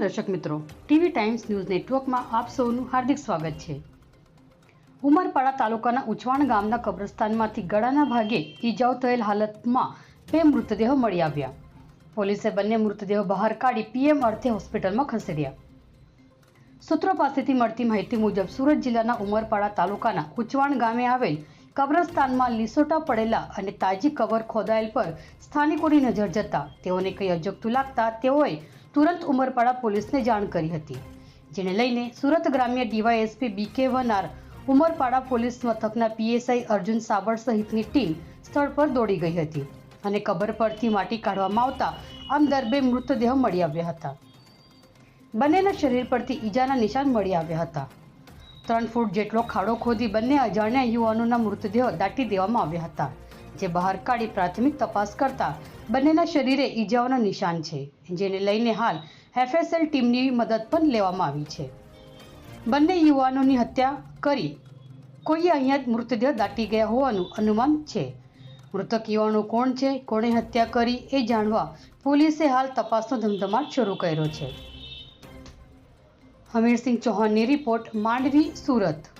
દર્શક મિત્રો, TV times news નેટવર્કમાં આપ સૌનું હાર્દિક સ્વાગત છે. ઉમરપાડા તાલુકાના ઉછવાણ ગામના કબ્રસ્તાનમાંથી ગળાના ભાગે ઈજાઓ થયેલ હાલતમાં બે મૃતદેહો મળી આવ્યા. પોલીસે બંને મૃતદેહો બહાર કાઢી પીએમ અર્થે હોસ્પિટલમાં ખસેડ્યા. સૂત્રો પાસેથી મળતી માહિતી મુજબ, સુરત જિલ્લાના ઉમરપાડા તાલુકાના ઉચવાણ ગામે આવેલ કબ્રસ્તાનમાં લીસોટા પડેલા અને તાજી કવર ખોદાયેલ પર સ્થાનિકોની નજર જતા તેઓને કંઈ અજગતું લાગતા તેઓએ તુરંત ઉમરપાડા પોલીસને જાણ કરી હતી. જેને લઈને સુરત ગ્રામ્ય DYSP BK Vanar Umarpada police મથકના પીએસઆઈ અર્જુન સાબળ સહિતની ટીમ સ્થળ પર દોડી ગઈ હતી અને કબર પરથી માટી કાઢવામાં આવતા આમદાર બે મૃતદેહ મળી આવ્યા હતા. બંનેના શરીર પરથી ઈજાના નિશાન મળી આવ્યા હતા. ત્રણ ફૂટ જેટલો ખાડો ખોદી બંને અજાણ્યા યુવાનોના મૃતદેહ દાટી દેવામાં આવ્યા હતા. જે બહાર કાઢી પ્રાથમિક તપાસ કરતા બંનેના શરીરે ઈજાઓના નિશાન છે. જેને લઈને હાલ એફએસએલ ટીમની મદદ પણ લેવામાં આવી છે. બંને યુવાનોની હત્યા કરી કોઈએ અહીંયા જ મૃતદેહ દાટી ગયા હોવાનું અનુમાન છે. મૃતક યુવાનો કોણ છે, કોણે હત્યા કરી એ જાણવા પોલીસે હાલ તપાસનો ધમધમાટ શરૂ કર્યો છે. હમીરસિંહ ચૌહાણની રિપોર્ટ માંડવી, સુરત.